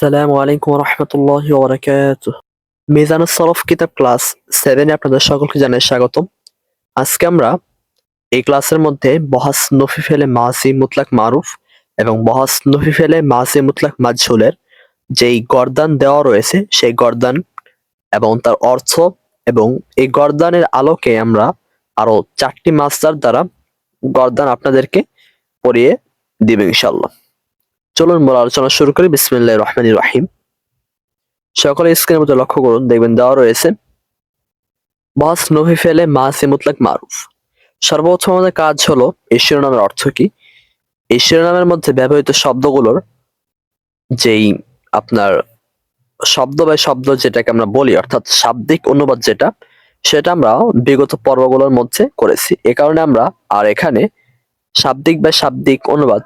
আসসালামু আলাইকুম রহমতুল্লাহ ওবরাকাত মিজান সরফ কিতাব ক্লাস সেভেনে আপনাদের সকলকে জানাই স্বাগতম। আজকে আমরা এই ক্লাসের মধ্যে বহাস নফি ফেলে মাসি মুতলাক মারুফ এবং বহাস নফি ফেলে মাসি মুতলাক মাজহুলের যেই গর্দান দেওয়া রয়েছে, সেই গর্দান এবং তার অর্থ এবং এই গর্দানের আলোকে আমরা আরও চারটি মাস্টার দ্বারা গর্দান আপনাদেরকে পড়িয়ে দিবে ইনশাল্লাহ চলুন মূল আলোচনা শুরু করি। বিসমিল্লাহ রহমান রাহিম। সকলে স্ক্রিনের মধ্যে লক্ষ্য করুন, দেখবেন দেওয়া রয়েছে, বাস নহি ফেলে মাসি মুতলাক মারুফ। সর্বপ্রথম আমাদের কাজ হলো, এই শিরোনামের অর্থ কি? এই শিরোনামের মধ্যে ব্যবহৃত শব্দগুলোর যেই আপনার শব্দ বা শব্দ যেটাকে আমরা বলি, অর্থাৎ শাব্দিক অনুবাদ যেটা, সেটা আমরা বিগত পর্বগুলোর মধ্যে করেছি। এ কারণে আমরা আর এখানে শাব্দিক বা শাব্দিক অনুবাদ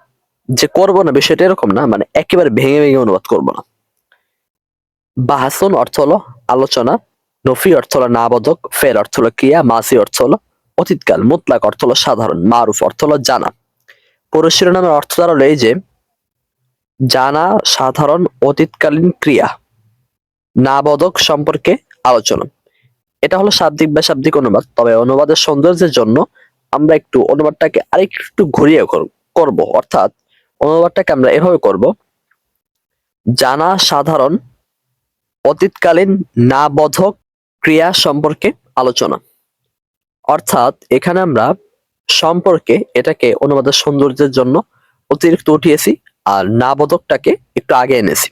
যে করব না বিষয়টা এরকম না মানে একেবারে ভেঙে ভেঙে অনুবাদ করব না। বাহাসন অর্থ হলো আলোচনা, নফি অর্থ হলো নাবোধক, ফের অর্থ হলো ক্রিয়া, মাসি অর্থ হলো অতীতকাল, মুতলাক অর্থ হলো সাধারণ, মারুফ অর্থ হলো জানা। পুরো অর্থ দাঁড়াল এই যে, জানা, সাধারণ, অতীতকালীন ক্রিয়া, নাবোধক সম্পর্কে আলোচনা। এটা হলো শাব্দিক বা শাব্দিক অনুবাদ, তবে অনুবাদের সৌন্দর্যের জন্য আমরা একটু অনুবাদটাকে আরেকটু ঘুরিয়ে কর- করব, অর্থাৎ অনুবাদটাকে আমরা এভাবে করব। জানা সাধারণ, অতীতকালীন নাবোধক ক্রিয়া সম্পর্কে আলোচনা। অর্থাৎ এখানে আমরা সম্পর্কে এটাকে অনুবাদের সৌন্দর্যের জন্য অতিরিক্ত উঠিয়েছি আর নাবোধকটাকে একটু আগে এনেছি।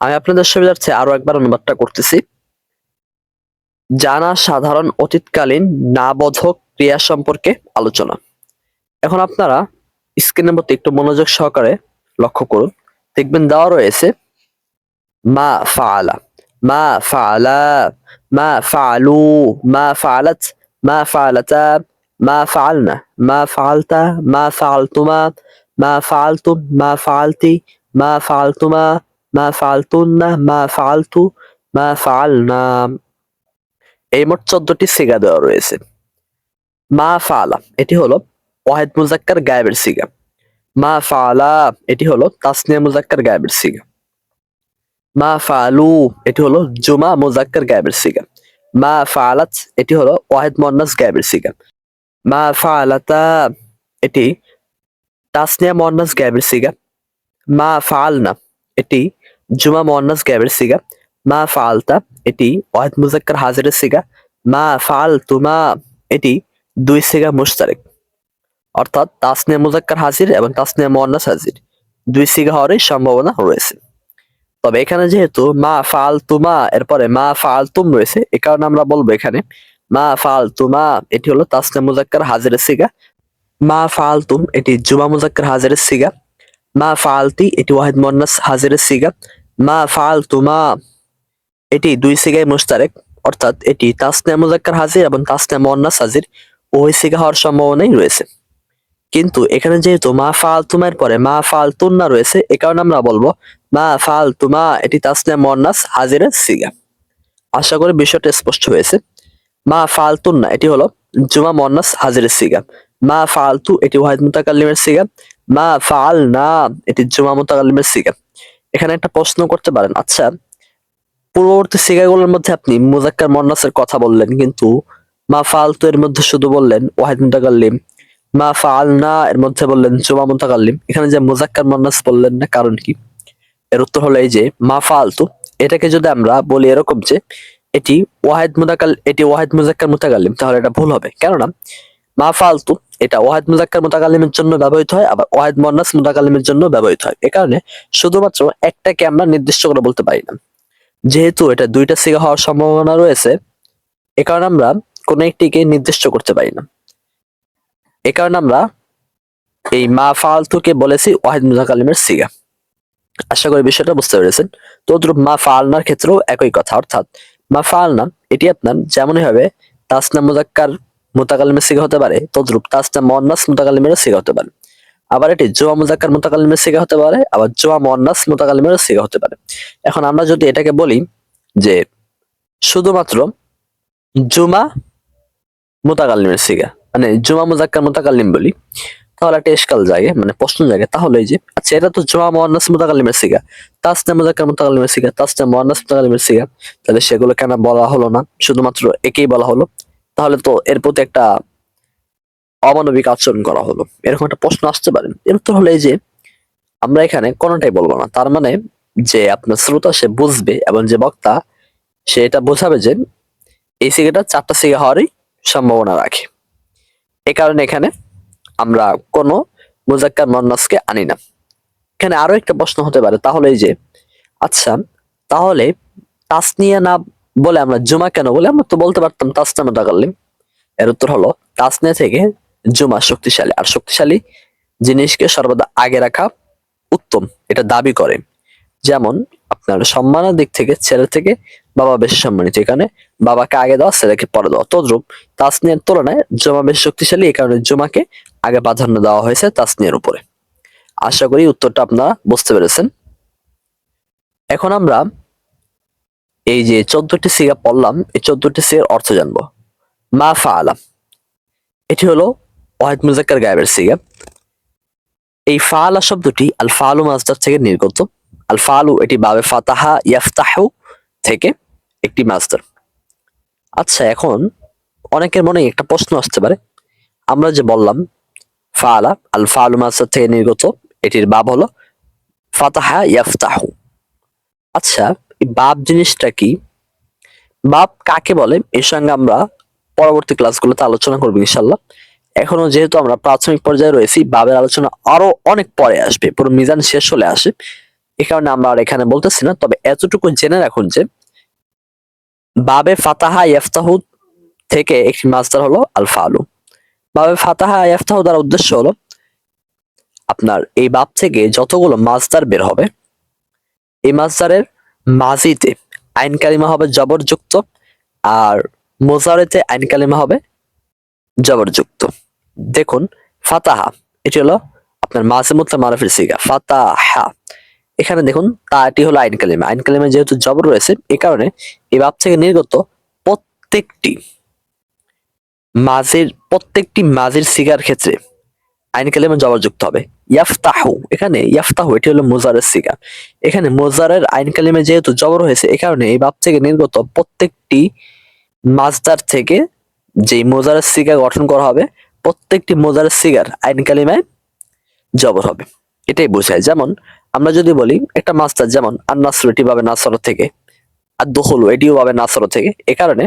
আমি আপনাদের সুবিধার্থে আরও একবার অনুবাদটা করতেছি। জানা সাধারণ, অতীতকালীন নাবোধক ক্রিয়া সম্পর্কে আলোচনা। এখন আপনারা স্ক্রিনের মধ্যে একটু মনোযোগ সহকারে লক্ষ্য করুন। দেখবেন দেওয়া রয়েছে, মা ফালা মা ফালা মা ফালু মা ফাআলাত, মা ফাআলাতা, মা ফালনা মা ফালতা মা ফালতুমা মা ফাআলতুম, মা ফাআলতি, মা ফালতুমা মা ফাআলতুন্না, মা ফালতু মা ফাআলনা। এই মোট চোদ্দটি সিগা দেওয়া রয়েছে। মা ফালা এটি হলো ওয়াহেদ মুজাক্কার গায়েবের সিগা। মা ফালা এটি হলো তাসনিয়া মুজাক্কার গায়েবের সিগা। মা ফালু এটি হলো জুমা মুজাক্কার গায়েবের সিগা। মা ফালাত এটি হলো ওয়াহেদ মুয়ান্নাস গায়েবের সিগা। মা ফালাতা এটি তাসনিয়া মুয়ান্নাস গায়েবের সিগা। মা ফালনা এটি জুমা মুয়ান্নাস গায়েবের সিগা। মা ফালতা এটি ওয়াহেদ মুজাক্কার হাজিরের সিগা। মা ফাআলতুমা, এটি দুই সিগা মুশতারেক। অর্থাৎ তাসনিয়া মুজাক্কার হাজির এবং তাসনিয়া মুয়ান্নাস হাজির। দুই সিগা হওয়ারই সম্ভাবনা রয়েছে। তবে এখানে যেহেতু মা ফাল তুমা এরপরে মা ফাল তুম রয়েছে, এ কারণে আমরা বলব এখানে মা ফাল তুমা এটি হলো তাসনিয়া মুজাক্কার হাজিরের সিগা। মা ফাল তুম এটি জুমা মুজাক্কার হাজিরের সিগা। মা ফালতি এটি ওয়াহিদ মুয়ান্নাস হাজিরের সিগা। মা ফাল তুমা এটি দুই সিগায় মুশতারেক, অর্থাৎ এটি তাসনিয়া মুজাক্কার হাজির এবং তাসনিয়া মুয়ান্নাস হাজির। উভয় সিগা হওয়ার সম্ভাবনাই রয়েছে। কিন্তু এখানে যেহেতু মা ফালতুমের পরে মা ফালতুন্না রয়েছে, এ কারণে আমরা বলব মা ফালতুমা, এটি তাসনিয়া মুয়ান্নাস হাজিরের সিগা। আশা করি বিষয়টা স্পষ্ট হয়েছে। মা ফালতুন্না এটি হলো জুমা মুয়ান্নাস হাজিরের সিগা। মা ফালতু, এটি ওয়াহিদ মুতাকাল্লিমের সিগা। মা ফাল না, এটি জুমা মুতাকাল্লিমের সিগা। এখানে একটা প্রশ্ন করতে পারেন আচ্ছা পূর্ববর্তী সিগাগুলোর মধ্যে আপনি মুজাক্কার মুয়ান্নাসের কথা বললেন, কিন্তু মা ফালতু এর মধ্যে শুধু বললেন ওয়াহিদ মুতাকাল্লিম। মা ফাল না এর মধ্যে বললেন জুমা মুতাকাল্লিম। এখানে যে মুজাক্কার মুয়ান্নাস বললেন না, কারণ কি? এর উত্তর হলো এই যে, মা ফালতু এটাকে যদি আমরা বলি এরকম যে, এটি ওয়াহেদ মুতাকাল, এটি ওয়াহিদ মুজাক্কার মুতাকাল্লিম, তাহলে এটা ভুল হবে। কেননা, মা ফালতু এটা ওয়াহিদ মুজাক্কার মুতাকাল্লিমের জন্য ব্যবহৃত হয়, আবার ওয়াহিদ মুয়ান্নাস মুতাকাল্লিমের জন্য ব্যবহৃত হয়। এ কারণে শুধুমাত্র একটাকে আমরা নির্দিষ্ট করে বলতে পারি না। যেহেতু এটা দুইটা সিগা হওয়ার সম্ভাবনা রয়েছে, এ কারণে আমরা কোনো একটিকে নির্দিষ্ট করতে পারি না। এ কারণে আমরা এই মা ফালতুকে বলেছি ওয়াহিদ মুজাকালিমের সিগা। আশা করি বিষয়টা বুঝতে পেরেছেন। তদ্রুপ মা ফালনার ক্ষেত্রেও একই কথা, অর্থাৎ মা ফালনা, এটি আপনার যেমনই হবে, তাসনা মুজাক্কার মোতাকালিমের সিগা হতে পারে, তদ্রুপ তাসনা মন্নাস মুতাকালিমের সিগা হতে পারে। আবার এটি জোয়া মুজাক্কার মোতাকালিমের সিগা হতে পারে, আবার জোয়া মন্নাস মুতাকালিমের সিগা হতে পারে। এখন আমরা যদি এটাকে বলি যে শুধুমাত্র জুমা মোতাকালিমের সিগা মানে জুমা মুজাক্কার মুতাকাল্লিম বলি, তাহলে একটা এসকাল জাগে মানে প্রশ্ন জাগে তাহলে এই যে আচ্ছা এটা তো জমা মোয়ান্নাস মুতাকাল্লিমের সিগা তাসনা মুজাক্কার মুতাকাল্লিমের সিগা তাসনা মোয়ান্নাস মুতাকাল্লিমের সিগা তাহলে সেগুলো কেন বলা হলো না? শুধুমাত্র একেই বলা হলো, তাহলে তো এর প্রতি একটা অমানবিক আচরণ করা হলো, এরকম একটা প্রশ্ন আসতে পারে। এর উত্তর হলো এই যে, আমরা এখানে কোনোটাই বলব না, তার মানে যে আপনার শ্রোতা সে বুঝবে এবং যে বক্তা, সে এটা বোঝাবে যে, এই সিগাটা চারটা সিগা হওয়ারই সম্ভাবনা রাখে। এ কারণে এখানে আমরা কোনো মুজাক্কার মন্নাসকে আনি না। এখানে আরও একটা প্রশ্ন হতে পারে, তাহলে এই যে আচ্ছা তাহলে তাসনিয়া না বলে আমরা জুমা কেন বলে? আমরা তো বলতে পারতাম তাসনা মুতাকাল্লিম এর উত্তর হলো, তাসনিয়া থেকে জুমা শক্তিশালী, আর শক্তিশালী জিনিসকে সর্বদা আগে রাখা উত্তম, এটা দাবি করে। যেমন আপনার সম্মানের দিক থেকে, ছেলে থেকে বাবা বেশি সম্মানিত। এখানে বাবাকে আগে দেওয়া ছেলেকে পরে দেওয়া তদ্রুপ তাসনিয়ার তুলনায় জমা বেশি শক্তিশালী, এই কারণে জমাকে আগে প্রাধান্য দেওয়া হয়েছে তাসনিয়ার উপরে। আশা করি উত্তরটা আপনারা বুঝতে পেরেছেন। এখন আমরা এই যে চোদ্দটি সিগা পড়লাম, এই চোদ্দটি সিগার অর্থ জানব। মা ফাআলা। এটি হলো ওয়াহিদ মুজাক্কার গায়েবের সিগা। এই ফা আলা শব্দটি আল ফালু মাসদার থেকে নির্গত। আল ফালু এটি বাবে ফাতাহা ইয়াফতাহু থেকে একটি মাসদার আচ্ছা এখন অনেকের মনে একটা প্রশ্ন আসতে পারে। আমরা যে বললাম, ফালা আল ফালু মাসদার থেকে নির্গত, এটির বাব হলো ফাতাহা ইয়াফতাহু। আচ্ছা বাব জিনিসটা কি? বাব কাকে বলে? এর সঙ্গে আমরা পরবর্তী ক্লাসগুলোতে আলোচনা করব ইনশাল্লাহ এখনও যেহেতু আমরা প্রাথমিক পর্যায়ে রয়েছি বাবের আলোচনা আরও অনেক পরে আসবে, পুরো মিজান শেষ হলে আসে। এ কারণে আমরা আর এখানে বলতেছি না। তবে এতটুকু জেনে রাখুন যে, বাবে ফাতাহা ইয়াফতাহু থেকে একটি মাসদার হলো আল ফালু বাবে ফাতাহা ইয়াফতাহু দ্বারা উদ্দেশ্য হলো, আপনার এই বাপ থেকে যতগুলো মাসদার বের হবে, এই মাসদারের মাজিতে আইন কালিমা হবে জবরযুক্ত আর মোজারেতে আইন কালিমা হবে জবরযুক্ত। দেখুন, ফাতাহা, এটি হলো আপনার মাসে মুতলা মারফের সিগা। ফাতাহা। এখানে দেখুন তাটি হলো আইন কালিমা। আইন কালিমা যেহেতু জবর রয়েছে এই কারণে এই বাপ থেকে নির্গত প্রত্যেকটি মাঝের প্রত্যেকটি মাঝের সিগার ক্ষেত্রে আইন কালিমা জবরযুক্ত হবে। ইয়াফতাহু, এখানে ইয়াফতাহু, এটি হলো মোজারের সিগা। এখানে মোজারের আইন কালিমে যেহেতু জবর হয়েছে এই কারণে এই বাপ থেকে নির্গত প্রত্যেকটি মাজদার থেকে যে মোজারের সিগা গঠন করা হবে, প্রত্যেকটি মোজারের সিগার আইন কালিমায় জবর হবে। এটাই বোঝায়। যেমন আমরা যদি বলি, একটা মাস্টার যেমন আন্নাসর এটি পাবে নাসর থেকে, আর দোহলু এটিও পাবে নাসর থেকে। এ কারণে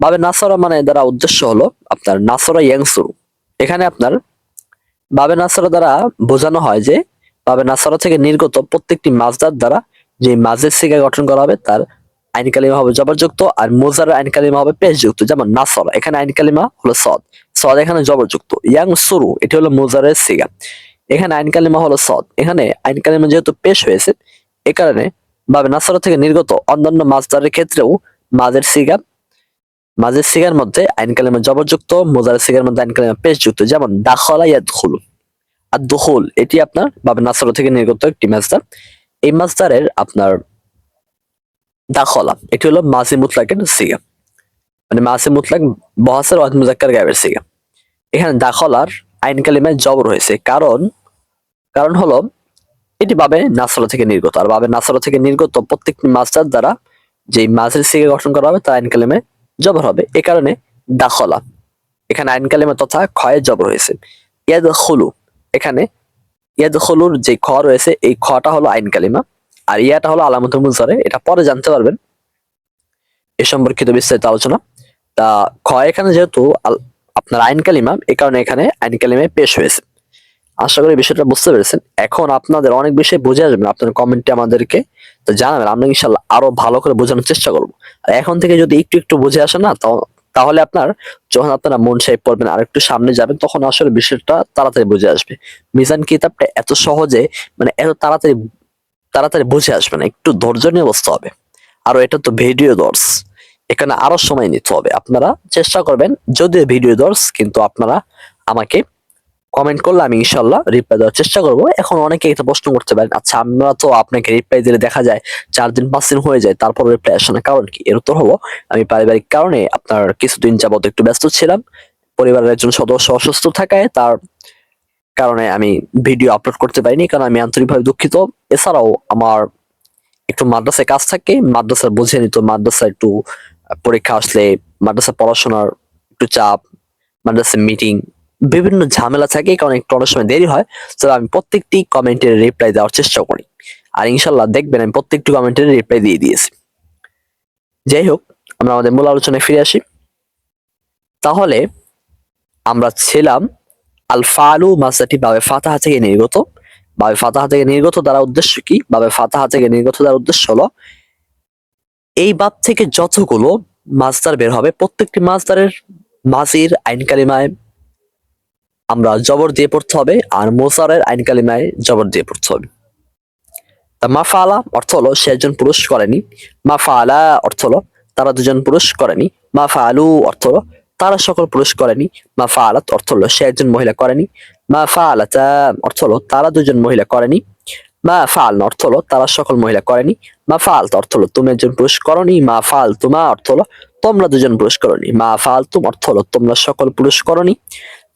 বাবে নাসরা মানে দ্বারা উদ্দেশ্য হলো আপনার নাসরা ইয়াংসুরু এখানে আপনার বাবে নাসরা দ্বারা বোঝানো হয় যে বাবে নাসরা থেকে নির্গত প্রত্যেকটি মাজদার দ্বারা যে মাজের সিগা গঠন করা হবে তার আইন কালিমা হবে জবরযুক্ত, আর মোজার আইন কালিমা হবে পেশযুক্ত, যেমন নাসর। এখানে আইন কালিমা হলো সদ। সদ এখানে জবরযুক্ত। ইয়াং সুরু এটি হলো মোজারের সিগা এখানে আইন কালিমা হলো সদ এখানে আইন কালিমা যেহেতু পেশ হয়েছে, এ কারণে বাবে নাসর থেকে নির্গত অন্যান্য মাজদারের ক্ষেত্রেও মাজের সিগা মাজের সিগার মধ্যে আইন কালিমা জবরযুক্ত, মোজার সিগার মধ্যে আইন কালিমা পেশযুক্ত, যেমন দাখলা। ইয়াদখুল আর দখুল, এটি আপনার বাবে নাসর থেকে নির্গত একটি মাজদার। এই মাজদারের আপনার দাখলা, এটি হলো মাসি মুতলাকের সিগা মানে মাসি মুতলাক বহাসের ওয়াহিদ মুজাক্কার গায়েবের সিগা এখানে দাখলার আইন কালিমায় জবর হয়েছে। কারণ কারণ হলো, এটি বাবে নাসর থেকে নির্গত। আর বাবে নাসর থেকে নির্গত প্রত্যেকটি মাস্টার দ্বারা যে মাসের সিগা গঠন করা হবে তার আইন কালিমায় জবর হবে। এ কারণে দাখলা। এখানে আইন কালিমা তথা ক্ষয়ে জবর হয়েছে। ইয়াদ হলু এখানে ইয়াদ হলুর যে খ রয়েছে, এই খটা হলো আইন কালিমা। আর ইয়াটা হলো আলামতুল মুজারে এটা পরে জানতে পারবেন। এ সম্পর্কিত বিস্তারিত আলোচনা। তা খ এখানে যেহেতু আপনার আইন কালিমা, এ কারণে এখানে আইন কালিমে পেশ হয়েছে। আশা করি বিষয়টা বুঝতে পেরেছেন। এখন আপনাদের অনেক বিষয় বুঝে আসবেন, আপনার কমেন্টে আমাদেরকে। তো জানাবেন, আমরা ইনশাল্লাহ আরও ভালো করে বোঝানোর চেষ্টা করব। আর এখন থেকে যদি একটু একটু বুঝে আসে না তাহলে আপনার যখন আপনারা মন সাহেব পড়বেন আর একটু সামনে যাবেন, তখন আসলে বিষয়টা তাড়াতাড়ি বুঝে আসবে। মিজান কিতাবটা এত সহজে মানে এত তাড়াতাড়ি তাড়াতাড়ি বুঝে আসবে না, একটু ধৈর্য নিয়ে বসতে হবে। আর এটা তো ভিডিও দর্স, এখানে আরও সময় নিতে হবে। আপনারা চেষ্টা করবেন, যদিও ভিডিও দর্স, কিন্তু আপনারা আমাকে কমেন্ট করলে আমি ইনশাল্লাহ রিপ্লাই দেওয়ার চেষ্টা করব। এখন অনেকে এটা প্রশ্ন করতে পারেন আচ্ছা আমরা তো আপনাকে রিপ্লাই দিলে দেখা যায় চার দিন, পাঁচ দিন হয়ে যায়, তারপর রিপ্লাই আসে না। কারণ কি? এর উত্তর হলো, আমি পারিবারিক কারণে আপনার কিছুদিন যাবত একটু ব্যস্ত ছিলাম। পরিবারের একজন সদস্য অসুস্থ থাকায় তার কারণে আমি ভিডিও আপলোড করতে পারিনি, কারণ আমি আন্তরিকভাবে দুঃখিত। এছাড়াও আমার একটু মাদ্রাসায় কাজ থাকে, মাদ্রাসা বুঝে নিত, মাদ্রাসা একটু পরীক্ষা আসলে মাদ্রাসা পড়াশোনার একটু চাপ, মাদ্রাসা মিটিং বিভিন্ন ঝামেলা থাকে, কারণে একটু অনেক সময় দেরি হয়। তো আমি প্রত্যেকটি কমেন্টের রিপ্লাই দেওয়ার চেষ্টা করি। আর ইনশাল্লাহ দেখবেন আমি প্রত্যেকটি কমেন্টের রিপ্লাই দিয়ে দিয়েছি। যাই হোক, আমরা আমাদের মূল আলোচনায় ফিরে আসি। তাহলে আমরা ছিলাম আল ফালু মাসাটি, বাবে ফাতাহা থেকে নির্গত। বাবে ফাতাহা থেকে নির্গত দ্বারা উদ্দেশ্য কি? বাবে ফাতাহা থেকে নির্গত দ্বারা উদ্দেশ্য হলো, এই বাপ থেকে যতগুলো মাছদার বের হবে, প্রত্যেকটি মাছদারের মাঝির আইন কালিমায় আমরা জবর দিয়ে পড়তে হবে আর মোসারের আইন কালিমায় জবর দিয়ে পড়তে হবে। তা মাফালা অর্থ হলো সে একজন পুরুষ করেনি। মাফালা অর্থ হলো তারা দুজন পুরুষ করেনি। মাফালু অর্থ হলো তারা সকল পুরুষ করেনি। মাফালাত অর্থ হলো সে একজন মহিলা করেনি। মাফালাতা অর্থ হলো তারা দুজন মহিলা করেনি। মা ফাল অর্থ হলো তারা সকল মহিলা করেনি। মা ফাল অর্থ হলো তুমি একজন পুরুষ করনি। মা ফাল তোমা অর্থ হলো তোমরা দুজন পুরুষ করনি। মা ফাল তুম অর্থ হলো তোমরা সকল পুরুষ করনি।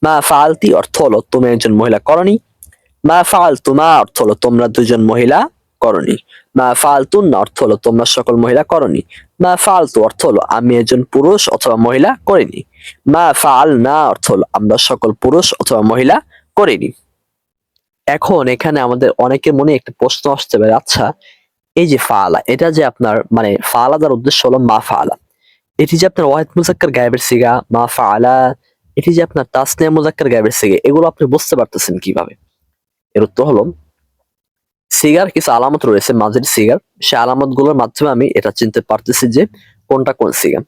মা ফালতি অর্থ হলো তুমি একজন মহিলা করনি। মা ফাল তোমা অর্থ হলো তোমরা দুজন মহিলা করনি। মা ফালতুন অর্থ হলো তোমরা সকল মহিলা করনি। মা ফালতু অর্থ হলো আমি একজন পুরুষ অথবা মহিলা করিনি। মা ফাল না অর্থ হলো আমরা সকল পুরুষ অথবা মহিলা করিনি। এখন এখানে আমাদের অনেকের মনে একটা প্রশ্ন আসতে পারে আচ্ছা এই যে ফালা, এটা যে আপনার মানে ফালা যার উদ্দেশ্য হলো মা ফালা। এটি যে আপনার ওয়াহিদ মুজাক্কার গায়েবের সিগা, মা ফালা এটি যে আপনার তাসনিয়া মুজাক্কার গায়েবের সিগে এগুলো আপনি বুঝতে পারতেছেন কীভাবে? এর উত্তর হলো, সিগার কিছু আলামত রয়েছে, মাঝের সিগার। সে আলামতগুলোর মাধ্যমে আমি এটা চিনতে পারতেছি যে কোনটা কোন সিগা।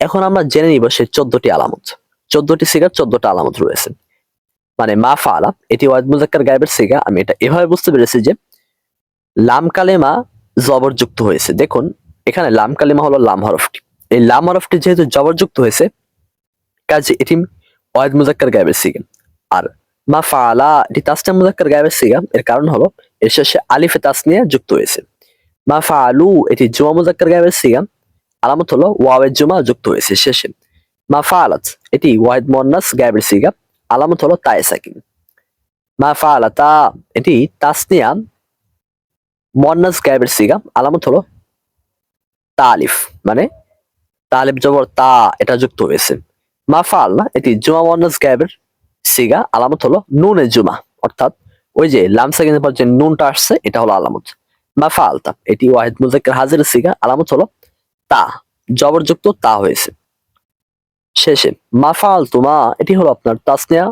এখন আমরা জেনে নিব সেই চোদ্দটি আলামত। চোদ্দটি সিগার, চোদ্দটা আলামত রয়েছে। মানে মা ফালা, এটি ওয়াহিদ মুজাক্কার গায়েবের সিগা। আমি এটা এভাবে বুঝতে পেরেছি যে লাম কালেমা জবরযুক্ত হয়েছে। দেখুন, এখানে লাম কালেমা হলো লাম হরফটি। এই লাম হরফটি যেহেতু জবরযুক্ত হয়েছে কাজে এটি ওয়াহিদ মুজাক্কার গায়েবের সিগা। আর মা ফালা এটি তাসনিয়া মুজাক্কার গায়েবের সিগা। এর কারণ হলো, এর শেষে আলিফে তাসনিয়া যুক্ত হয়েছে। মা ফালু এটি জুমা মুজাক্কার গায়েবের সিগা। আলামত হলো, ওয়াওয়ের জুমা যুক্ত হয়েছে শেষে। মা ফালাত এটি ওয়াহিদ মোয়ান্নাস গায়েবের সিগা। আলামত হলো, তায়ে সাকিন। মা ফালাতা এটি তাসনিয়া মোয়ান্নাস গায়েবের সিগা। আলামত হলো, তালিফ মানে তালিফ জবর তা, এটা যুক্ত হয়েছে। মা ফাল না এটি জুমা মোয়ান্নাস গায়েবের সিগা, আলামত হলো নুনে জুমা, অর্থাৎ ওই যে লাম সাকিনের পর যে নুনটা আসছে, এটা হলো আলামত। মা ফালতা এটি ওয়াহিদ মুজাক্কার হাজির সিগা, আলামত হলো তা, জবরযুক্ত তা হয়েছে। শেষে, মাফাল তুমা, এটি হলো আপনার তাসনিয়া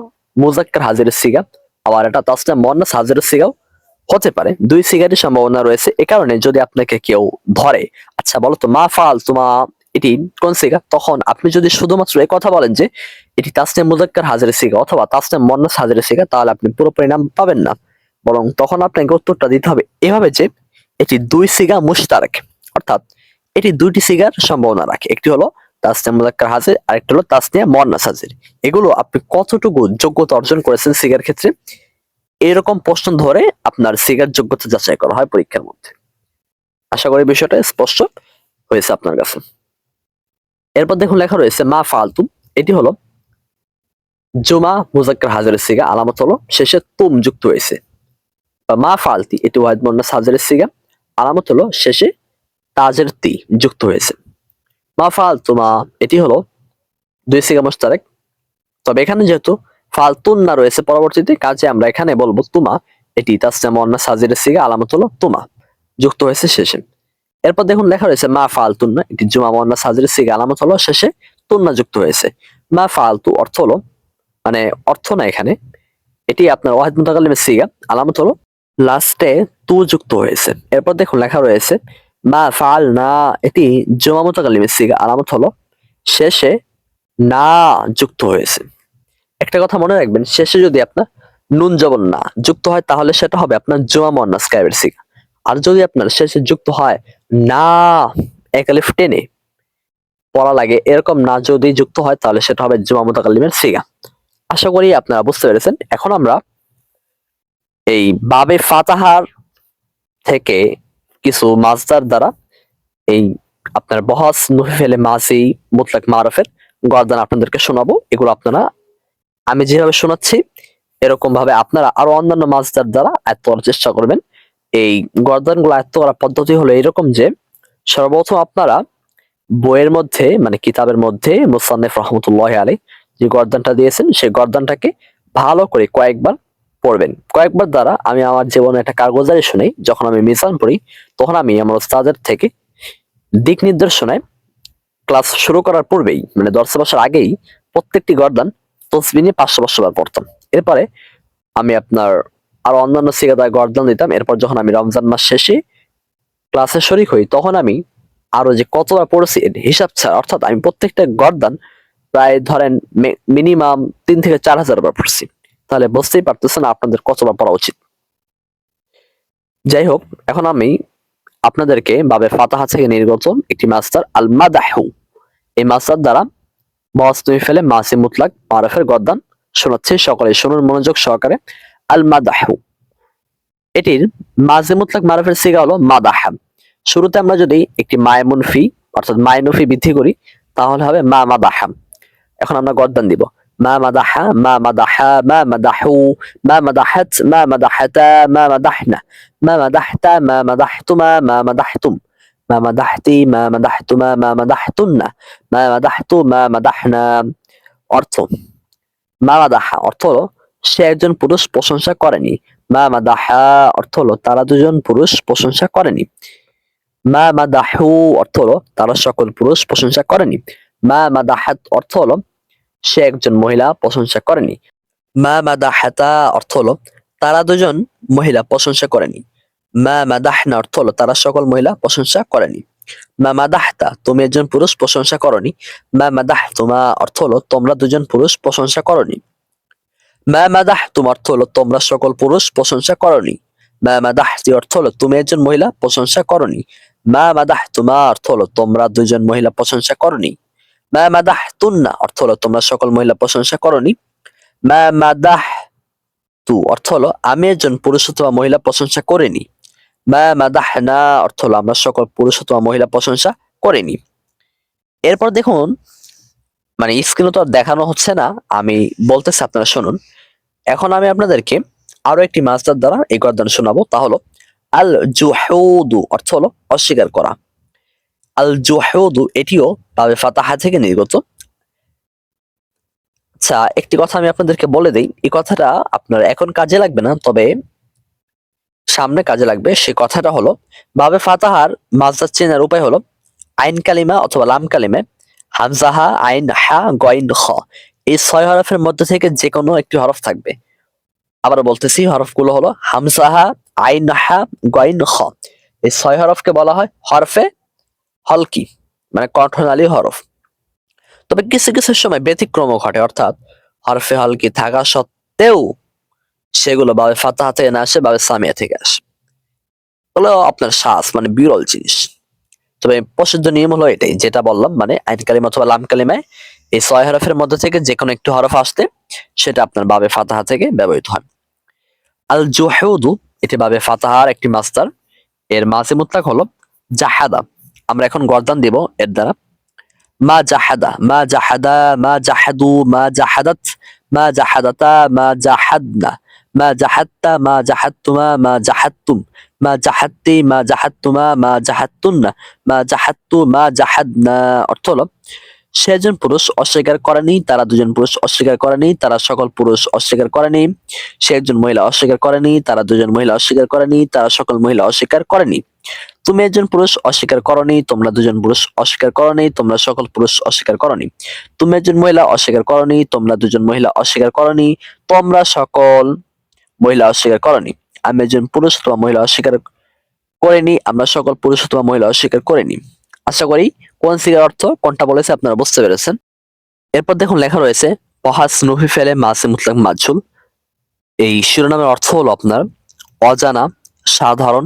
মুজাক্কার হাজিরের সিগা, আবার এটা তাসনিয়া মন্নাস হাজিরের সিগাও হতে পারে। দুই সিগারের সম্ভাবনা রয়েছে, এ কারণে যদি আপনাকে কেউ ধরে আচ্ছা বলো তো, মাফাল তুমা এটি কোন সিগা? তখন আপনি যদি শুধুমাত্র এই কথা বলেন যে এটি তাসনিয়া মুজাক্কার হাজারে সিগা অথবা তাসনিয়া মন্নাস হাজারে সিগা, তাহলে আপনি পুরোপুরি নাম পাবেন না। বরং তখন আপনাকে উত্তরটা দিতে হবে এভাবে যে এটি দুই সিগা মুশতারাক, অর্থাৎ এটি দুইটি সিগার সম্ভাবনা রাখে। একটি হলো তাসনিয়া মুজাক্কার হাজির, আরেকটা হলো তাসনিয়া মন্নাস হাজির। এগুলো আপনি কতটুকু যোগ্যতা অর্জন করেছেন সিগার ক্ষেত্রে? এরকম প্রশ্ন ধরে আপনার সিগার যোগ্যতা যাচাই করা হয় পরীক্ষার মধ্যে। আশা করি বিষয়টা স্পষ্ট হয়েছে আপনার কাছে। এরপর দেখুন লেখা রয়েছে, মা ফালতু। এটি হলো, জুমা মুজাক্কার হাজারের সিগা, আলামত হলো, শেষে তুম যুক্ত হয়েছে। বা মা ফালতি, এটি ওয়াহিদ মন্নাস হাজারের সিগা, আলামত হলো, শেষে তাজের তি যুক্ত হয়েছে। মা ফালতুমা এটি হলো, দুই সিগা মুশতারেক। তবে এখানে যেহেতু ফালতুন না রয়েছে পরবর্তীতে, কাজে আমরা এখানে বলব তুমা। এটি তাসনিয়া মুয়ান্নাস হাজিরের সিগা, আলামত হলো তুমা, যুক্ত হয়েছে শেষে। এরপর দেখুন লেখা রয়েছে, মা ফালতুন না এটি জুমা মুয়ান্নাস হাজিরের সিগা আলামত হলো শেষে তুন্না যুক্ত হয়েছে। মা ফালতু অর্থ হলো মানে অর্থ না এখানে, এটি আপনার ওয়াহিদ মুতাকাল্লিমের সিগা, আলামত হলো লাস্টে তু যুক্ত হয়েছে। এরপর দেখুন লেখা রয়েছে, মা ফাল না এটি জমা মুতাকাল্লিমের সিগা, আলামত হলো শেষে না যুক্ত হয়েছে। একটা কথা মনে রাখবেন, শেষে যদি আপনার নুন জবন না যুক্ত হয়, তাহলে সেটা হবে আপনার জমা কাইবের সিগা। আর যদি আপনার শেষে যুক্ত হয় না, একালিফ টেনে। পড়া লাগে এরকম না, যদি যুক্ত হয় তাহলে সেটা হবে জমা মুতাকাল্লিমের সিগা। আশা করি আপনারা বুঝতে পেরেছেন। এখন আমরা এই বাবে ফাতাহার থেকে কিছু মাজদার দ্বারা এই আপনার বহাস নহিফেলে মাসি মুতলাক মারফের গর্দান আপনাদেরকে শোনাবো। এগুলো আপনারা, আমি যেভাবে শোনাচ্ছি এরকম ভাবে আপনারা আরও অন্যান্য মাছদার দ্বারা করার চেষ্টা করবেন। এই গর্দানগুলো আয়ত্ত করার পদ্ধতি হলো এরকম যে, সর্বপ্রথম আপনারা বইয়ের মধ্যে মানে কিতাবের মধ্যে মুসান্নেফ রহমতুল্লাহ আলী যে গর্দানটা দিয়েছেন, সেই গর্দানটাকে ভালো করে কয়েকবার পড়বেন। কয়েকবার দ্বারা আমি আমার জীবনে একটা কাগজারি শুনি যখন আমি মিজান পড়ি, তখন আমি আমার ওস্তাদের থেকে দিক নির্দেশনায় ক্লাস শুরু করার পূর্বেই মানে দশ বছর আগেই প্রত্যেকটি গর্দান তসবি নিয়ে পাঁচশো পাঁচশো বার পড়তাম। এরপরে আমি আপনার আরও অন্যান্য সিগাদায় গর্দান দিতাম। এরপর যখন আমি রমজান মাস শেষে ক্লাসে শরিক হই, তখন আমি আরও যে কতবার পড়েছি হিসাব ছাড়া, অর্থাৎ আমি প্রত্যেকটা গর্দান প্রায় ধরেন মিনিমাম তিন থেকে চার হাজার বার পড়ছি। তাহলে বুঝতেই পারতেছেন আপনাদের কতবার পড়া উচিত। যাই হোক, এখন আমি আপনাদেরকে বাবে ফাতাহা থেকে নির্গত একটি মাস্টার আল মাদাহু এই মাস্টার দ্বারা বস ফেলে মাসি মুতলাক মারফের গদ্দান শোনাচ্ছে। সকলে শুনুন, মনোযোগ সহকারে। আল মাদাহু এটির মাঝে মুতলাক মারফের সিগা হলো মাদাহা। শুরুতে আমরা যদি একটি মায়মুন ফি অর্থাৎ মায়নুফি বৃদ্ধি করি, তাহলে হবে মা মাদাহা। এখন আমরা গদ্দান দিব। মা মাদাহা মা মাদাহা, মা মাদাহু, মা মাদাহাত, মা মাদাহাতা, মা মাদাহনা। মা মাদাহতা, মা মাদাহতুমা, মা মাদাহতুম। মা মাদাহতি, মা মাদাহতুমা, মা মাদাহতুন্না। মা মাদাহতু, মা মাদাহনা। অর্থ। মা মাদাহা অর্থ হলো সে একজন পুরুষ প্রশংসা করেনি। মা মাদাহা অর্থ হলো তারা দুজন পুরুষ প্রশংসা করেনি। মা মাদাহু অর্থ হলো তারা সকল পুরুষ প্রশংসা করেনি। মা মাদাহাত অর্থ হলো সে একজন মহিলা প্রশংসা করেনি। মা মাদাহাতা অর্থ হলো তারা দুজন মহিলা প্রশংসা করেনি। মা মাদাহনা অর্থ হলো তারা সকল মহিলা প্রশংসা করেনি। মা মাদাহতা, তুমি একজন পুরুষ প্রশংসা করনি। মা মাদাহ তোমা অর্থ হলো তোমরা দুজন পুরুষ প্রশংসা করনি। মা মাদাহ, তুম অর্থ হলো তোমরা সকল পুরুষ প্রশংসা করনি। মা মাদাহতি অর্থ হলো তুমি একজন মহিলা প্রশংসা করনি। মা মাদাহ, তোমা অর্থ হলো তোমরা দুজন মহিলা প্রশংসা করনি। মা মাদাহ, তুন্না অর্থ হলো তোমরা সকল মহিলা প্রশংসা করনি। মা মাদাহ, তু অর্থ হলো আমি একজন পুরুষ অথবা মহিলা প্রশংসা করিনি। মা মাদাহনা অর্থ হলো আমরা সকল পুরুষ অথবা মহিলা প্রশংসা করিনি। এরপর দেখুন মানে স্ক্রিনে তো আর দেখানো হচ্ছে না, আমি বলতেছি আপনারা শুনুন। এখন আমি আপনাদেরকে আরও একটি মাস্টার দ্বারা এই গর্দান শোনাবো। তা হলো আল জুহুদু অর্থ হলো অস্বীকার করা। আল জুহুদু এটিও বাবে ফাতাহা থেকে নির্গত। আচ্ছা একটি কথা আমি আপনাদেরকে বলে দেই, এই কথাটা আপনার এখন কাজে লাগবে না, তবে সামনে কাজে লাগবে। সে কথাটা হলো, বাবে ফাতাহার মাজার চেনার উপায় হলো, আইন কালিমা অথবা লাম কালিমে, হামজাহা, আইন হা গইন খ। এই ছয় হরফের মধ্যে থেকে যে কোনো একটি হরফ থাকবে। আবার বলতেছি, হরফগুলো হলো হামসাহা আইন হা গইন খ এই ছয় হরফকে বলা হয় হরফে হলকি মানে কণ্ঠনালী হরফ। তবে কিছু কিছু সময় ব্যতিক্রম ঘটে, অর্থাৎ হরফে হলকি থাকা সত্ত্বেও সেগুলো বাবে ফাতাহা থেকে না আসে বাবে সামিয়া থেকে আসে। হলো আপনার শ্বাস মানে বিরল জিনিস। তবে প্রসিদ্ধ নিয়ম হলো এটাই, যেটা বললাম মানে আইন কালিমা অথবা লাম কালিমায় এই ছয় হরফের মধ্যে থেকে যে কোনো একটি হরফ আসতে সেটা আপনার বাবে ফাতাহা থেকে ব্যবহৃত হয়। আল জোহেউদু এটি বাবে ফাতাহার একটি মাস্টার এর মাঝে মুতলাক হলো জাহাদা। আমরা এখন গর্দান দিব এর দ্বারা। মা জাহাদা মা জাহাদা, মা জাহাদু, মা জাহাদাত, মা জাহাদাতা, মা জাহাদনা। মা জাহাত্তা মা জাহাত্তুমা মা জাহাত্তুম মা জাহাত্তি মা জাহাত্তুমা মা জাহাত্তুন্না মা জাহাত্তু মা জাহাদনা। অর্থ হলো সে একজন পুরুষ অস্বীকার করেনি, তারা দুজন পুরুষ অস্বীকার করেনি, তারা সকল পুরুষ অস্বীকার করেনি। সে একজন মহিলা অস্বীকার করেনি, তারা দুজন মহিলা অস্বীকার করেনি, তারা সকল মহিলা অস্বীকার করেনি। তুমি একজন পুরুষ অস্বীকার করনি, তোমরা দুজন পুরুষ অস্বীকার করনি, তোমরা সকল পুরুষ অস্বীকার করনি। তুমি একজন মহিলা অস্বীকার করনি, তোমরা দুজন মহিলা অস্বীকার করনি, তোমরা সকল মহিলা অস্বীকার করনি। আমি একজন পুরুষ অথবা মহিলা অস্বীকার করিনি, আমরা সকল পুরুষ অথবা মহিলা অস্বীকার করিনি। আশা করি কোন সিগার অর্থ, কোনটা বলেছে আপনারা বুঝতে পেরেছেন? এরপর দেখুন লেখা রয়েছে পহাস নফি ফেলে মাসে মুতলাক মাজুল এই শিরোনামের অর্থ হলো আপনার, অজানা, সাধারণ,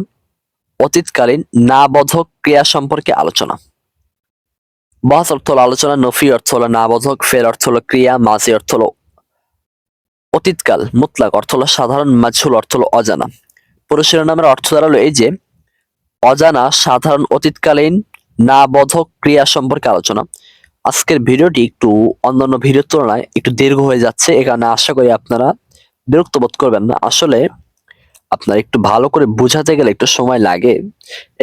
অতীতকালীন না বোধক ক্রিয়া সম্পর্কে আলোচনা। বহাস অর্থ হলো আলোচনা, নফি অর্থ হলো না বোধক ফের অর্থ হলো ক্রিয়া, মাসি অর্থ হলো অতীতকাল, মুতলাক অর্থ হলো সাধারণ মাঝুল অর্থ হলো অজানা। পুরো শিরোনামের অর্থ দাঁড়াল এই যে, অজানা, সাধারণ, অতীতকালীন না বোধক ক্রিয়া সম্পর্কে আলোচনা। আজকের ভিডিওটি একটু অন্যান্য ভিডিওর তুলনায় একটু দীর্ঘ হয়ে যাচ্ছে, এ কারণে আশা করি আপনারা বিরক্ত বোধ করবেন না। আসলে আপনার একটু ভালো করে বোঝাতে গেলে একটু সময় লাগে।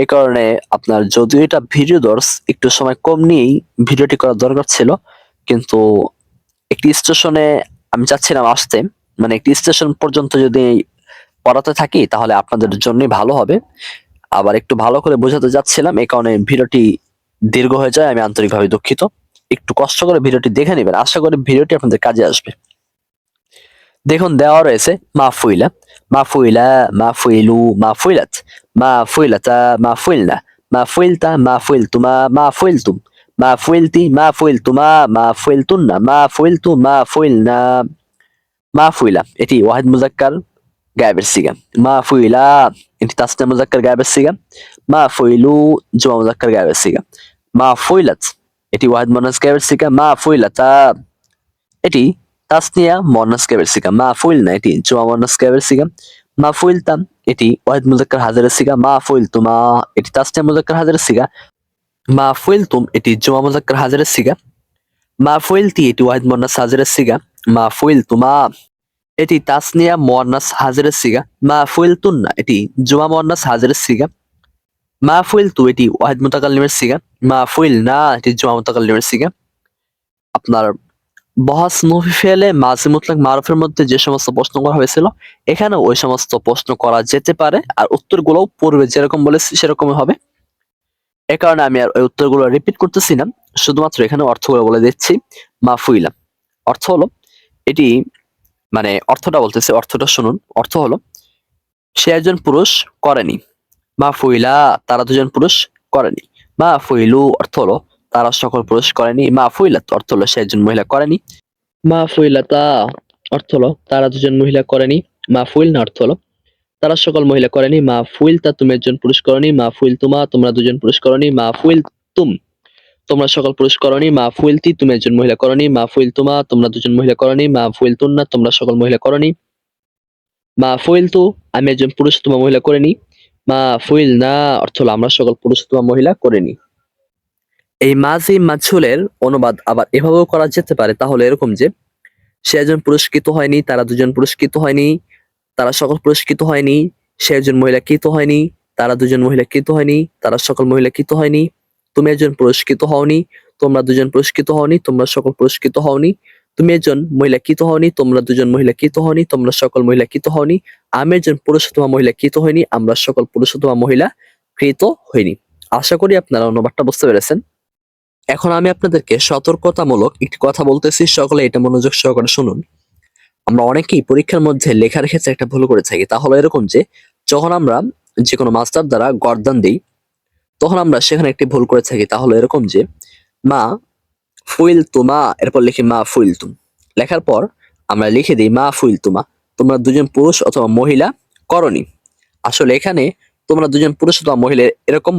এই কারণে আপনার যদিও এটা ভিডিও দর্স, একটু সময় কম নিয়েই ভিডিওটি করা দরকার ছিল, কিন্তু একটি স্টেশনে আমি চাচ্ছিলাম আসতে। মানে একটি স্টেশন পর্যন্ত যদি পড়াতে থাকি, তাহলে আপনাদের জন্যই ভালো হবে। আবার একটু ভালো করে বোঝাতে যাচ্ছিলাম এই কারণে ভিডিওটি দীর্ঘ হয়ে যায়, আমি আন্তরিকভাবে দুঃখিত। একটু কষ্ট করে ভিডিওটি দেখে নেবেন, আশা করি ভিডিওটি আপনাদের কাজে আসবে। দেখুন, দেওয়া রয়েছে মাফুইলা মাফুইলা মাফুইলু মাফুইলাত মাফুইলাতা মাফুইলনা মাফুইলতা মাফুইলতুমা মাফুইলতুম মাফুইলতি মাফুইলতুমা মাফুইলতুন্না মাফুইলতু মাফুইলনা মাফুইলা এটি ওয়াহিদ মুজাক্কার গায়েবের সিগা। মাফুইলা এটি তাসনা মুজাক্কার গায়েবের সিগা মাফুইলু জুমা মুজাক্কার গায়েবের সিগা মাফুইলাত এটি ওয়াহিদ মুনাস গায়েবের সিগা মাফুইলাতা এটি তাসনিয়া মনাস ক্যাবের সিগা মা ফুইল না এটি জোয়া মনাস ক্যাবের সিগা মা ফুইল তাম এটি ওয়াহিদ মুজাক্কার হাজারের সিগা মা ফুইল তুমা এটি তাসনিয়া মুজাক্কার হাজারের সিগা মা ফুইল তুম এটি জোয়া মুজাক্কার হাজারের সিগা মা ফুইল তি এটি ওয়াহিদ মনাস হাজারের সিগা মা ফুইল তুমা এটি তাসনিয়া মনাস হাজারের সিগা। মা ফুইল তুন্না, এটি জুমা মনাস হাজারের সিগা। মা ফুইল তু, এটি ওয়াহিদ মুতাকাল্লিমের সিগা। মা ফুইল না, এটি জোয়া মুতাকাল্লিমের সিগা। আপনার বহাস নফি ফেলে মাঝে মুতলাক মারুফের মধ্যে যে সমস্ত প্রশ্ন করা হয়েছিল, এখানে ওই সমস্ত প্রশ্ন করা যেতে পারে, আর উত্তরগুলোও পূর্বে যেরকম বলেছি সেরকমই হবে। এ কারণে আমি আর ওই উত্তরগুলো রিপিট করতেছি না, শুধুমাত্র এখানে অর্থগুলো বলে দিচ্ছি মাফুইলা অর্থ হলো, এটি মানে অর্থটা বলতেছে, অর্থটা শুনুন। অর্থ হলো, সে একজন পুরুষ করেনি। মাফুইলা তারা দুজন পুরুষ করেনি। মাফুইলু অর্থ হলো, তারা সকল পুরুষ করেনি। মা ফুইলাত অর্থ হলো, সে একজন মহিলা করেনি। মা ফুইলাতা অর্থ হলো, তারা দুজন মহিলা করেনি। মা ফুইল না অর্থ হলো, তারা সকল মহিলা করেনি। মা ফুইল তা তুমি একজন পুরুষ করনি। মা ফুইল তুমা, তোমরা দুজন পুরুষ করনি। মা ফুইল তুম তোমরা সকল পুরুষ করনি মা ফুইলতি তুমি একজন মহিলা করনি মা ফুইল তুমা, তোমরা দুজন মহিলা করনি মা ফুইল তুন্না, তোমরা সকল মহিলা করনি মা ফুইল তু, আমি একজন পুরুষ, তোমা মহিলা করিনি। মা ফুইল না, অর্থ হলো আমরা সকল পুরুষ, তোমা মহিলা করিনি। এই মাঝি মাঝুলের অনুবাদ আবার এভাবেও করা যেতে পারে, তাহলে এরকম যে, সে একজন পুরস্কৃত হয়নি, তারা দুজন পুরস্কৃত হয়নি, তারা সকল পুরস্কৃত হয়নি, সে একজন মহিলা কৃত হয়নি, তারা দুজন মহিলা কৃত হয়নি, তারা সকল মহিলা কৃত হয়নি। তুমি একজন পুরস্কৃত হওনি, তোমরা দুজন পুরস্কৃত হওনি, তোমরা সকল পুরস্কৃত হওনি। তুমি একজন মহিলা কৃত হওনি, তোমরা দুজন মহিলা কৃত হওনি, তোমরা সকল মহিলা কৃত হওনি। আমি একজন পুরুষোত্তমা মহিলা কৃত হয়নি আমরা সকল পুরুষোত্তমা মহিলা কৃত হইনি। আশা করি আপনারা অনুবাদটা বুঝতে পেরেছেন। এখন আমি আপনাদেরকে সতর্কতামূলক একটি কথা বলতেছি, সকলে এটা মনোযোগ সহকারে শুনুন। আমরা অনেকেই পরীক্ষার মধ্যে লেখার ক্ষেত্রে একটা ভুল করে থাকি। তা হলো এরকম যে, যখন আমরা যে কোনো মাস্টার দ্বারা গর্দান দিই তখন আমরা সেখানে একটি ভুল করে থাকি। তাহলে এরকম যে, মা ফুইল তুমা, এরপর লিখি মা ফুইল তুম। লেখার পর আমরা লিখে দিই মা ফুইল তুমা, তোমরা দুজন পুরুষ অথবা মহিলা করনি। আসলে এখানে তোমরা দুজন পুরুষ অথবা মহিলা এরকম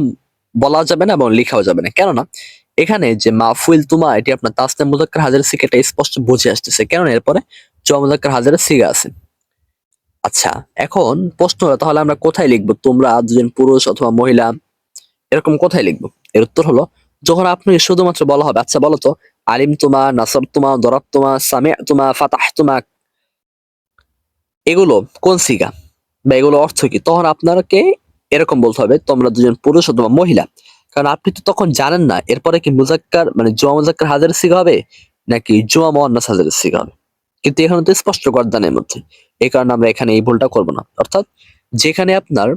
বলা যাবে না এবং লেখাও যাবে না। কেননা এখানে যে মাহফুল তুমা, এটি আপনার তাসনে মুজাক্কার হাজারের সিগা এটা স্পষ্ট বুঝে আসতেছে। কেননা এরপরে জোয়া মুজাক্কার হাজারের সিগা আছে। আচ্ছা এখন প্রশ্ন হলো তাহলে আমরা কোথায় লিখব? তোমরা দুজন পুরুষ অথবা মহিলা এরকম কোথায় লিখব? এর উত্তর হলো যখন আপনি শুধুমাত্র বলা হবে। আচ্ছা বলো তো আলিম তোমা নাসর তোমা দরাব তোমা সামে তোমা ফাতাহ তোমা এগুলো কোন সিগা? বা এগুলো অর্থ কি? তখন আপনাকে এরকম বলতে হবে, তোমরা দুজন পুরুষ অথবা মহিলা। কারণ আপনি তো তখন জানেন না, এরপরে কি মুজাক্কার মানে জুয়া মুজাক্কার হাজারের সিগা হবে, নাকি জুয়া মোহান্নাস হাজারের সিগা হবে? কিন্তু এখানে তো স্পষ্ট গর্দানের মধ্যে। এই কারণে আমরা এখানে এই ভুলটা করব না। অর্থাৎ, যেখানে আপনার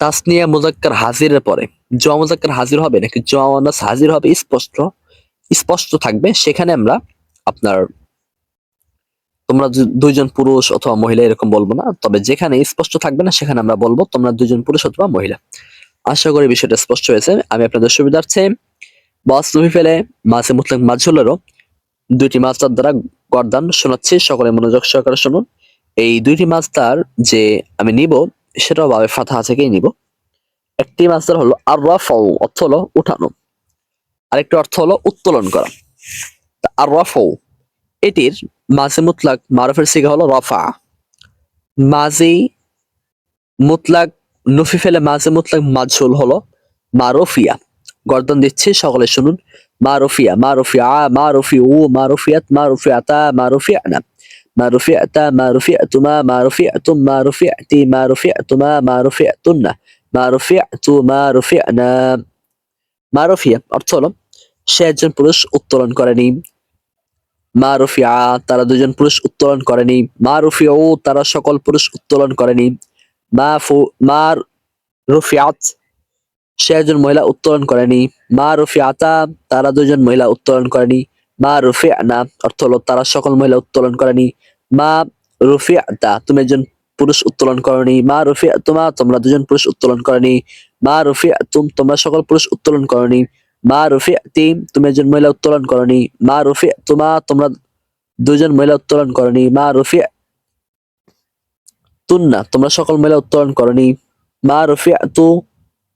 তাসনিয়া মুজাক্কার হাজিরের পরে। জুয়া মুজাক্কার হাজির হবে নাকি মোহান্নাস হাজির হবে? স্পষ্ট। স্পষ্ট থাকবে। সেখানে আমরা আপনার, তোমরা দুইজন পুরুষ অথবা মহিলা এরকম বলব না, তবে যেখানে স্পষ্ট থাকবে না, সেখানে আমরা বলব তোমরা দুজন পুরুষ অথবা মহিলা। আশা করি বিষয়টা স্পষ্ট হয়েছে। আমি আপনাদের সুবিধার্থে বস নভি ফেলে মাঝে মুতলাক মাঝুলেরও দুইটি মাছটার দ্বারা গরদান শোনাচ্ছি। সকলে মনোযোগ সহকারে শুনুন। এই দুইটি মাছটার যে আমি নিব সেটাও বাবে ফাথা থেকেই নিব? একটি মাছটার হলো আর রাফাউ অর্থ হলো উঠানো। আরেকটি অর্থ হলো উত্তোলন করা। আর রাফাউ এটির মাঝে মুতলাক মারুফের সিগা হলো রফা। মাঝি মুতলাক নফি ফেলে মাঝে মুতলাক মাজহুল হলো মারুফিয়া। গর্দন দিচ্ছি, সকলে শুনুন। মারুফিয়া মারুফিয়া মারুফি উ মারুফিয়াত, মারুফিয়াতা, মারুফিয়ানা। ما رفعت ما رفعتما ما رفعتم ما رفعت ما رفعتما ما رفعتن ما رفعت ما رفعنا মা রফিয়া অর্থ হলো সে একজন পুরুষ উত্তোলন করেনি মা রফিয়া তারা দুজন পুরুষ উত্তোলন করেনি মা রফিয়াও তারা সকল পুরুষ উত্তোলন করেনি মা ফু মা রফিয়াত সে একজন মহিলা উত্তোলন করেনি মা রফিয়াতা তারা দুজন মহিলা উত্তোলন করেনি মা রফিয়ানা, অর্থ হলো তারা সকল মহিলা উত্তোলন করেনি। মা রফিয়াতা, তুমি একজন পুরুষ উত্তোলন করনি। মা রফিয়া তোমা তোমরা দুজন পুরুষ উত্তোলন করনি। মা রফিয়া তুম তোমরা সকল পুরুষ উত্তোলন করনি। মা রফিয়া তিম তুমি একজন মহিলা উত্তোলন করনি। মা রফিয়া তোমা তোমরা দুজন মহিলা উত্তোলন করনি। মা রফিয়া তুন্না তোমরা সকল মহিলা উত্তোলন করনি। মা রফিয়া তু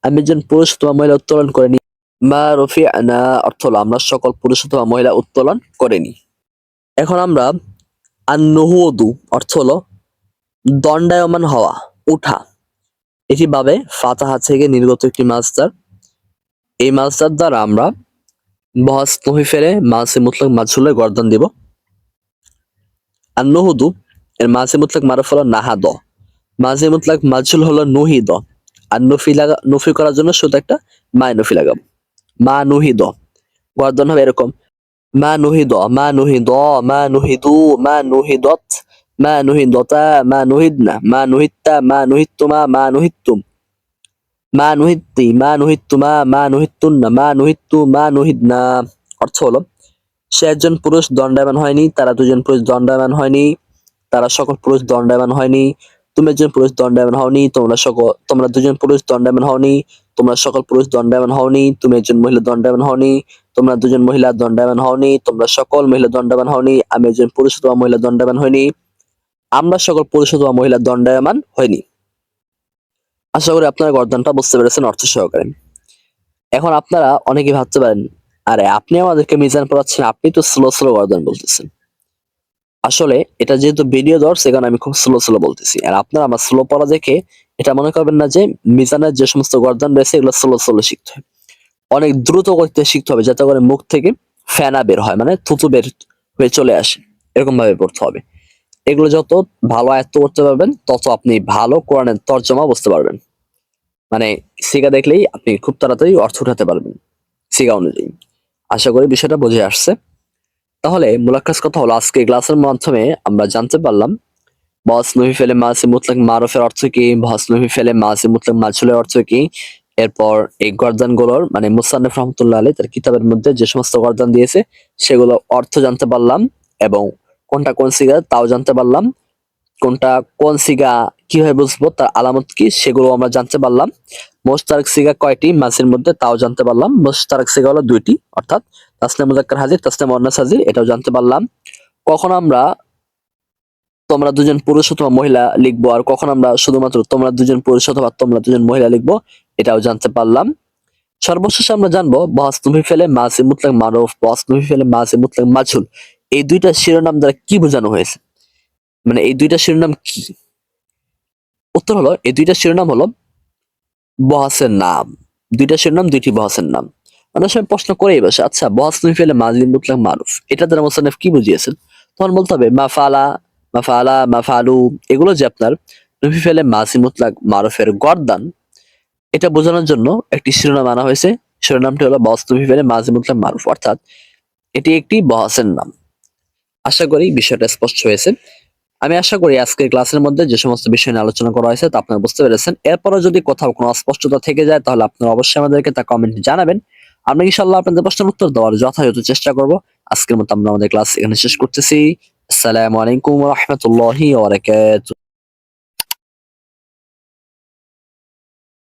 আমি একজন পুরুষ, তোমার মহিলা উত্তোলন করেনি। মা রফিয়া না অর্থ হলো আমরা সকল পুরুষ অথবা মহিলা উত্তোলন করেনি। এখন আমরা আন্নহুদু অর্থ হলো দণ্ডায়মান হওয়া, উঠা। এটি ভাবে ফাতাহা থেকে নির্গত একটি মাছদার এই মাস্টার দ্বারা আমরা বহাস নহি ফেলে মাছে মুতলাক মাছুলে গর্দন দিব। আর নহদু এর মাঝে মুতলাক মারফ হলো নাহাদ। মাঝে মুতলাক মাঝুল হলো নহিদ। আর নফি লাগা নফি করার জন্য শুধু একটা মায় নফি লাগাবো। মা নহিদ। গর্দন হবে এরকম, মা নহিদ মা নহিদ, মা নহিদু, মা নহিদত, মা নহিদতা, মা নহিদনা, মা নহিত্তা, মা নহিত্তুমা, মা নহিত্তুম। মা নহিত্তি, মা নহিত্তুমা, মা নহিত্তুন্না, মা নহিত্তু, মা নহিদনা। অর্থ হলো, সে একজন পুরুষ দণ্ডায়মান হয়নি, তারা দুজন পুরুষ দণ্ডায়মান হয়নি, তারা সকল পুরুষ দণ্ডায়মান হয়নি তুমি একজন পুরুষ দণ্ডায়মান হওনি, তোমরা সকল, তোমরা দুজন পুরুষ দণ্ডায়মান হওনি, তোমরা সকল পুরুষ দণ্ডায়মান হওনি, তুমি একজন মহিলা দণ্ডায়মান হওনি, তোমরা দুজন মহিলা দণ্ডায়মান হওনি, তোমরা সকল মহিলা দণ্ডায়মান হওনি, আমি একজন পুরুষ অথবা মহিলা দণ্ডায়মান হয়নি আমরা সকল পুরুষ অথবা মহিলা দণ্ডায়মান হয়নি আশা করি আপনারা গর্দনটা বুঝতে পেরেছেন অর্থ সহকারে। এখন আপনারা অনেকে ভাবতে পারেন, আরে আপনি আমাদেরকে মিজান পড়াচ্ছেন, আপনি তো স্লো স্লো গর্দন বলতেছেন। আসলে এটা যেহেতু ভিডিও দর সেখানে আমি খুব স্লো স্লো বলতেছি। আর আপনারা আমার স্লো পড়া দেখে এটা মনে করবেন না যে মিজানের যে সমস্ত গর্দন রয়েছে, এগুলো স্লো স্লো শিখতে হয়। অনেক দ্রুত করতে শিখতে হবে, যাতে করে মুখ থেকে ফেনা বের হয় মানে থুতু বের হয়ে চলে আসে। এরকম ভাবে পড়তে হবে। এগুলো যত ভালো আয়ত্ত করতে পারবেন, তত আপনি ভালো কোরআনের তর্জমা বুঝতে পারবেন। মানে সিগা দেখলেই আপনি খুব তাড়াতাড়ি অর্থ উঠাতে পারবেন, সিগা অনুযায়ী। আশা করি বিষয়টা বুঝে আসছে। তাহলে মুলাক্কাস কথা হলো, আজকে ক্লাসের মাধ্যমে আমরা জানতে পারলাম, বস নহি ফেলে মাসি মুতলাক মারফের অর্থ কি, বস নহি ফেলে মাসি মুতলাক মাছুলের অর্থ কি? এরপর এই গর্দানগুলোর মানে মুসান্নফ রহমতুল্লাহ আলী তার কিতাবের মধ্যে যে সমস্ত গর্দান দিয়েছে সেগুলো অর্থ জানতে পারলাম এবং কোনটা কোন সিগা, তাও জানতে পারলাম। কোনটা কোন সিগা কীভাবে বুঝব, তার আলামত কি সেগুলো আমরা জানতে পারলাম। মোস্তারক সিগা কয়টি? মাসের মধ্যে তাও জানতে পারলাম। মোস্তারক সিগা হলো দুইটি, অর্থাৎ তাসনে মুজাক্কার হাজির তাসনে মুয়ান্নাস হাজির, এটাও জানতে পারলাম। কখন আমরা তোমরা দুজন পুরুষ অথবা মহিলা লিখব, আর কখন আমরা শুধুমাত্র তোমরা দুজন পুরুষ অথবা তোমরা দুজন মহিলা লিখব, এটাও জানতে পারলাম। সর্বশেষ আমরা জানব, বহাস তুমি ফেলে মাসি মুতলাক মারুফ, বহাস তুমি ফেলে মাসি মুতলাক মাছুল। এই দুইটা শিরোনাম দ্বারা কি বোঝানো হয়েছে? মানে এই দুইটা শিরোনাম কি? উত্তর হলো, এই দুইটা শিরোনাম হলো বহাসের নাম। দুইটা শিরোনাম দুইটি বহাসের নাম। অনেক সময় প্রশ্ন করেই বসে আচ্ছা বহাস তুমি ফেলে মাজিদ মুতলাক মারুফ। এটা দ্বারা মোসান্নফ কি বুঝিয়েছেন? তখন বলতে হবে মাফালা মাফালা মাফালু এগুলো যে আপনার নফি ফেলে মাসি মুতলাক মারুফের গর্দান, এটা বোঝানোর জন্য একটি শিরোনাম আনা হয়েছে। শিরোনামটি হলো বহাস তুমি ফেলে মাজি মুতলাক মারুফ। অর্থাৎ, এটি একটি বহাসের নাম। আশা করি বিষয়টা স্পষ্ট হয়েছে। আমি আশা করি আজকের ক্লাসের মধ্যে যে সমস্ত বিষয় নিয়ে আলোচনা করা হয়েছে তা আপনারা বুঝতে পেরেছেন। এরপরে যদি কোথাও কোনো অস্পষ্টতা থেকে যায়, তাহলে আপনারা অবশ্যই আমাদেরকে তা কমেন্টে জানাবেন। আমরা ইনশাল্লাহ আপনাদের প্রশ্নের উত্তর দেওয়ার যথাযথ চেষ্টা করব। আজকের মতো আমরা আমাদের ক্লাস এখানে শেষ করতেছি। আসসালামু আলাইকুম রহমতুল্লাহি ওয়া বারাকাতুহু।